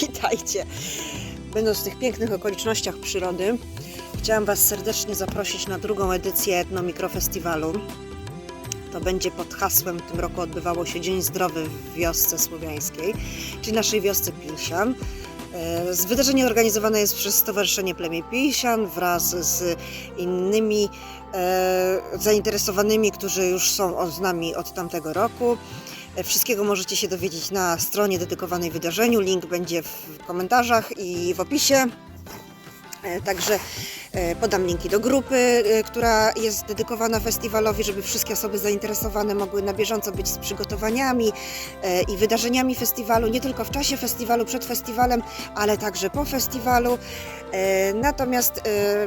Witajcie. Będąc w tych pięknych okolicznościach przyrody, chciałam Was serdecznie zaprosić na drugą edycję Etno Mikrofestiwalu. To będzie pod hasłem, w tym roku odbywało się Dzień Zdrowy w wiosce słowiańskiej, czyli naszej wiosce Pilsian. E, Wydarzenie organizowane jest przez Stowarzyszenie Plemię Pilsian wraz z innymi e, zainteresowanymi, którzy już są z nami od tamtego roku. Wszystkiego możecie się dowiedzieć na stronie dedykowanej wydarzeniu. Link będzie w komentarzach i w opisie. E, Także e, podam linki do grupy, e, która jest dedykowana festiwalowi, żeby wszystkie osoby zainteresowane mogły na bieżąco być z przygotowaniami i wydarzeniami festiwalu, nie tylko w czasie festiwalu, przed festiwalem, ale także po festiwalu. Natomiast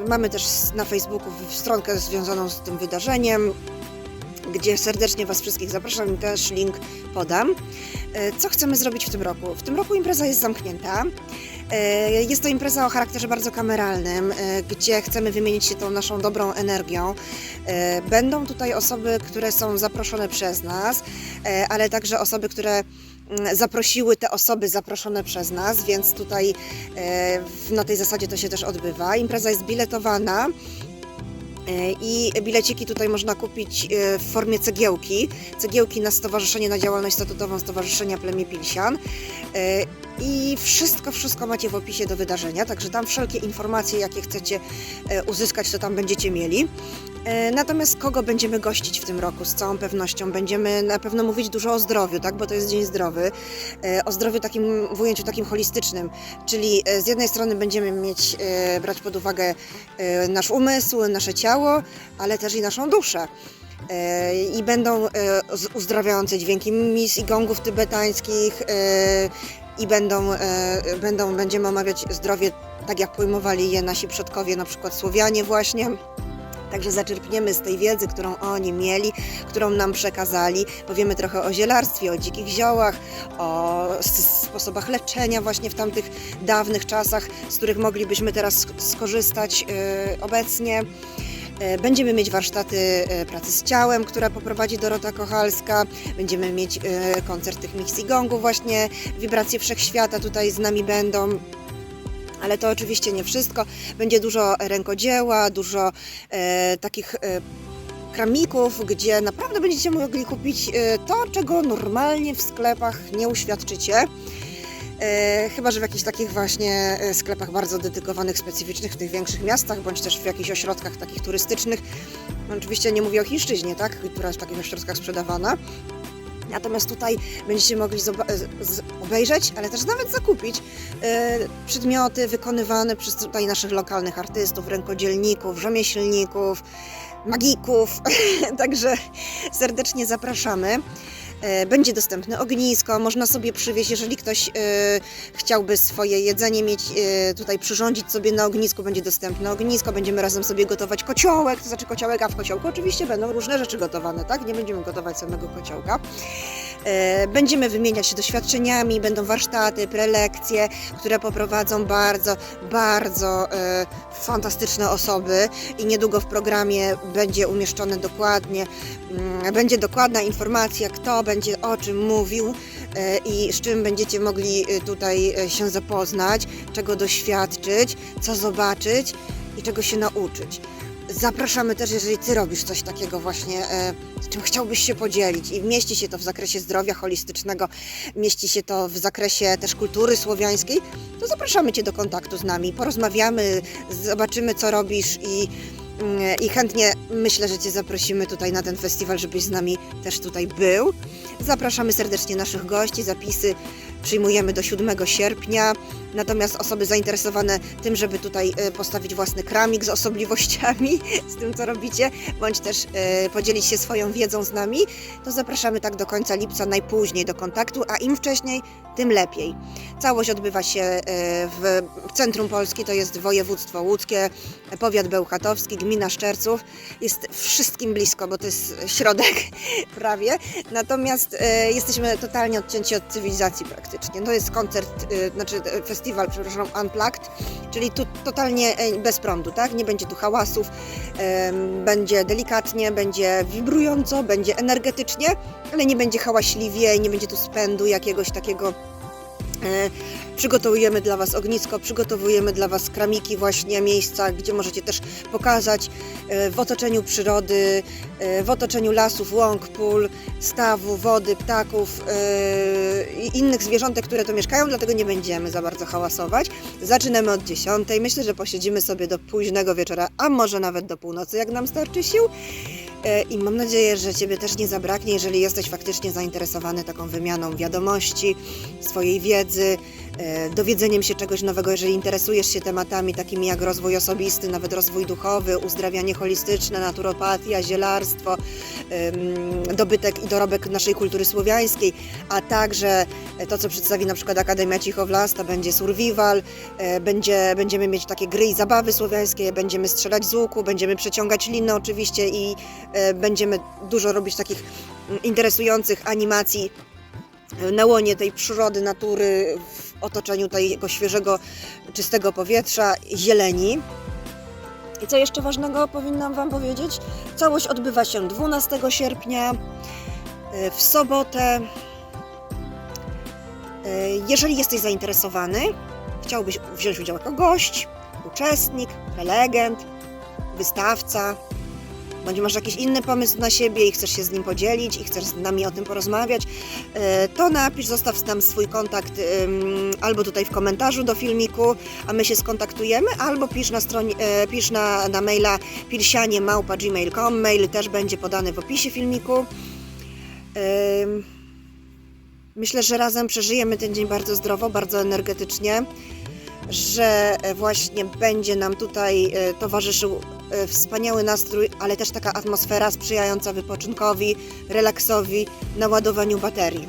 mamy też na Facebooku stronkę związaną z tym wydarzeniem, gdzie serdecznie Was wszystkich zapraszam i też link podam. E, Co chcemy zrobić w tym roku? W tym roku impreza jest zamknięta. E, Jest to impreza o charakterze bardzo kameralnym, e, gdzie chcemy wymienić się tą naszą dobrą energią. Będą tutaj osoby, które są zaproszone przez nas, ale także osoby, które mm, zaprosiły te osoby zaproszone przez nas, więc tutaj na tej zasadzie to się też odbywa. Impreza jest biletowana. E, I bileciki tutaj można kupić e, w formie cegiełki. Cegiełki na Stowarzyszenie na działalność statutową Stowarzyszenia Plemię Pilsian. E, I wszystko, wszystko macie w opisie do wydarzenia, także tam wszelkie informacje, jakie chcecie uzyskać, to tam będziecie mieli. Natomiast kogo będziemy gościć w tym roku? Z całą pewnością będziemy na pewno mówić dużo o zdrowiu, tak? bo to jest Dzień Zdrowy. O zdrowiu takim w ujęciu takim holistycznym, czyli z jednej strony będziemy mieć, brać pod uwagę nasz umysł, nasze ciało, ale też i naszą duszę. E, I będą e, uzdrawiające dźwięki mis i gongów tybetańskich e, i będą, będą, będziemy omawiać zdrowie tak jak pojmowali je nasi przodkowie, na przykład Słowianie właśnie. Także zaczerpniemy z tej wiedzy, którą oni mieli, którą nam przekazali. Powiemy trochę o zielarstwie, o dzikich ziołach, o sposobach leczenia właśnie w tamtych dawnych czasach, z których moglibyśmy teraz sk- skorzystać obecnie. E, Będziemy mieć warsztaty e, pracy z ciałem, które poprowadzi Dorota Kochalska. Będziemy mieć e, koncert tych mix właśnie. Wibracje Wszechświata tutaj z nami będą. Ale to oczywiście nie wszystko. Będzie dużo rękodzieła, dużo e, takich e, kramików, gdzie naprawdę będziecie mogli kupić to, czego normalnie w sklepach nie uświadczycie. E, chyba, że w jakichś takich właśnie e, sklepach bardzo dedykowanych, specyficznych w tych większych miastach, bądź też w jakichś ośrodkach takich turystycznych. No, oczywiście nie mówię o chińszczyźnie, tak, która jest w takich ośrodkach sprzedawana. Natomiast tutaj będziecie mogli z- obejrzeć, ale też nawet zakupić e, przedmioty wykonywane przez tutaj naszych lokalnych artystów, rękodzielników, rzemieślników, magików. Także serdecznie zapraszamy. E, Będzie dostępne ognisko, można sobie przywieźć, jeżeli ktoś e, chciałby swoje jedzenie mieć, e, tutaj przyrządzić sobie na ognisku, będzie dostępne ognisko, będziemy razem sobie gotować kociołek, to znaczy kociołek, a w kociołku oczywiście będą różne rzeczy gotowane, tak? Nie będziemy gotować samego kociołka. E, Będziemy wymieniać się doświadczeniami, będą warsztaty, prelekcje, które poprowadzą bardzo, bardzo e, fantastyczne osoby i niedługo w programie będzie umieszczone dokładnie, mm, będzie dokładna informacja, kto będzie o czym mówił e, i z czym będziecie mogli tutaj się zapoznać, czego doświadczyć, co zobaczyć i czego się nauczyć. Zapraszamy też, jeżeli Ty robisz coś takiego właśnie, e, z czym chciałbyś się podzielić i mieści się to w zakresie zdrowia holistycznego, mieści się to w zakresie też kultury słowiańskiej, to zapraszamy Cię do kontaktu z nami, porozmawiamy, zobaczymy co robisz i, mm, i chętnie myślę, że Cię zaprosimy tutaj na ten festiwal, żebyś z nami też tutaj był. Zapraszamy serdecznie naszych gości, zapisy przyjmujemy do 7 sierpnia. Natomiast osoby zainteresowane tym, żeby tutaj e, postawić własny kramik z osobliwościami, z tym co robicie, bądź też e, podzielić się swoją wiedzą z nami, to zapraszamy tak do końca lipca najpóźniej do kontaktu, a im wcześniej, tym lepiej. Całość odbywa się e, w centrum Polski, to jest województwo łódzkie, powiat bełchatowski, gmina Szczerców. Jest wszystkim blisko, bo to jest środek prawie. Natomiast jesteśmy totalnie odcięci od cywilizacji praktycznie. To jest koncert, znaczy e, festiwal, przepraszam, Unplugged, czyli tu totalnie e, bez prądu, tak? Nie będzie tu hałasów, będzie delikatnie, będzie wibrująco, będzie energetycznie, ale nie będzie hałaśliwie nie będzie tu spędu jakiegoś takiego Przygotowujemy dla Was ognisko, przygotowujemy dla Was kramiki, właśnie miejsca, gdzie możecie też pokazać e, w otoczeniu przyrody, e, w otoczeniu lasów, łąk, pól, stawu, wody, ptaków e, i innych zwierzątek, które tu mieszkają, dlatego nie będziemy za bardzo hałasować. Zaczynamy od 10. Myślę, że posiedzimy sobie do późnego wieczora, a może nawet do północy, jak nam starczy sił. E, I mam nadzieję, że Ciebie też nie zabraknie, jeżeli jesteś faktycznie zainteresowany taką wymianą wiadomości, swojej wiedzy, dowiedzeniem się czegoś nowego, jeżeli interesujesz się tematami takimi jak rozwój osobisty, nawet rozwój duchowy, uzdrawianie holistyczne, naturopatia, zielarstwo, dobytek i dorobek naszej kultury słowiańskiej, a także to, co przedstawi na przykład Akademia Cichowlas, to będzie survival, e, będzie, będziemy mieć takie gry i zabawy słowiańskie, będziemy strzelać z łuku, będziemy przeciągać liny oczywiście i e, będziemy dużo robić takich mm, interesujących animacji e, na łonie tej przyrody, natury, w otoczeniu tego świeżego, czystego powietrza, zieleni. I co jeszcze ważnego powinnam Wam powiedzieć? Całość odbywa się 12 sierpnia e, w sobotę. E, Jeżeli jesteś zainteresowany, chciałbyś wziąć udział jako gość, uczestnik, prelegent, wystawca, bądź masz jakiś inny pomysł na siebie i chcesz się z nim podzielić i chcesz z nami o tym porozmawiać, e, to napisz, zostaw tam swój kontakt albo tutaj w komentarzu do filmiku, a my się skontaktujemy, albo pisz na, stronie, e, pisz na, na maila pilsianie.gmail.com, mail też będzie podany w opisie filmiku. Myślę, że razem przeżyjemy ten dzień bardzo zdrowo, bardzo energetycznie, że właśnie będzie nam tutaj e, towarzyszył wspaniały nastrój, ale też taka atmosfera sprzyjająca wypoczynkowi, relaksowi, naładowaniu baterii,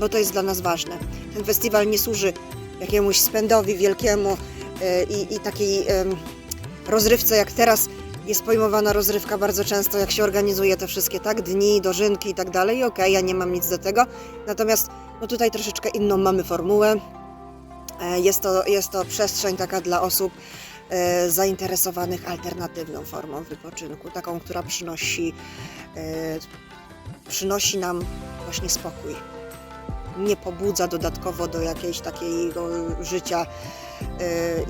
bo to jest dla nas ważne. Ten festiwal nie służy jakiemuś spędowi wielkiemu e, i, i takiej rozrywce, jak teraz jest pojmowana rozrywka bardzo często, jak się organizuje te wszystkie tak dni, dożynki i tak dalej. Okej, ja nie mam nic do tego. Natomiast no tutaj troszeczkę inną mamy formułę. E, Jest to, jest to przestrzeń taka dla osób e, zainteresowanych alternatywną formą wypoczynku, taką, która przynosi, e, przynosi nam właśnie spokój. Nie pobudza dodatkowo do jakiejś takiego życia e,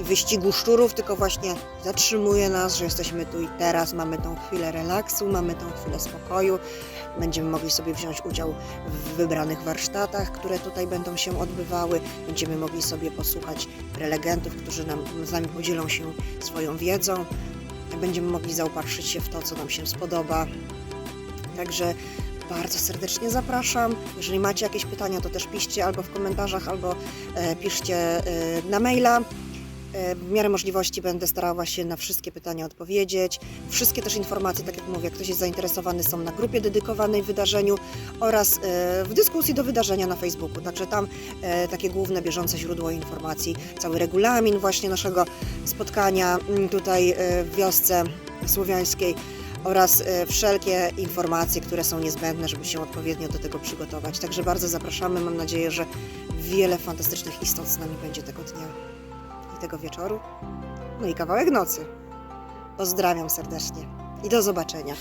i wyścigu szczurów, tylko właśnie zatrzymuje nas, że jesteśmy tu i teraz, mamy tą chwilę relaksu, mamy tą chwilę spokoju, będziemy mogli sobie wziąć udział w wybranych warsztatach, które tutaj będą się odbywały, będziemy mogli sobie posłuchać prelegentów, którzy nam, z nami podzielą się swoją wiedzą, będziemy mogli zaopatrzyć się w to, co nam się spodoba. Także bardzo serdecznie zapraszam. Jeżeli macie jakieś pytania, to też piszcie albo w komentarzach, albo e, piszcie e, na maila. E, W miarę możliwości będę starała się na wszystkie pytania odpowiedzieć. Wszystkie też informacje, tak jak mówię, jak ktoś jest zainteresowany, są na grupie dedykowanej wydarzeniu oraz w dyskusji do wydarzenia na Facebooku. Także tam takie główne, bieżące źródło informacji, cały regulamin właśnie naszego spotkania mm, tutaj w wiosce słowiańskiej oraz e, wszelkie informacje, które są niezbędne, żeby się odpowiednio do tego przygotować. Także bardzo zapraszamy. Mam nadzieję, że wiele fantastycznych istot z nami będzie tego dnia i tego wieczoru. No i kawałek nocy. Pozdrawiam serdecznie i do zobaczenia.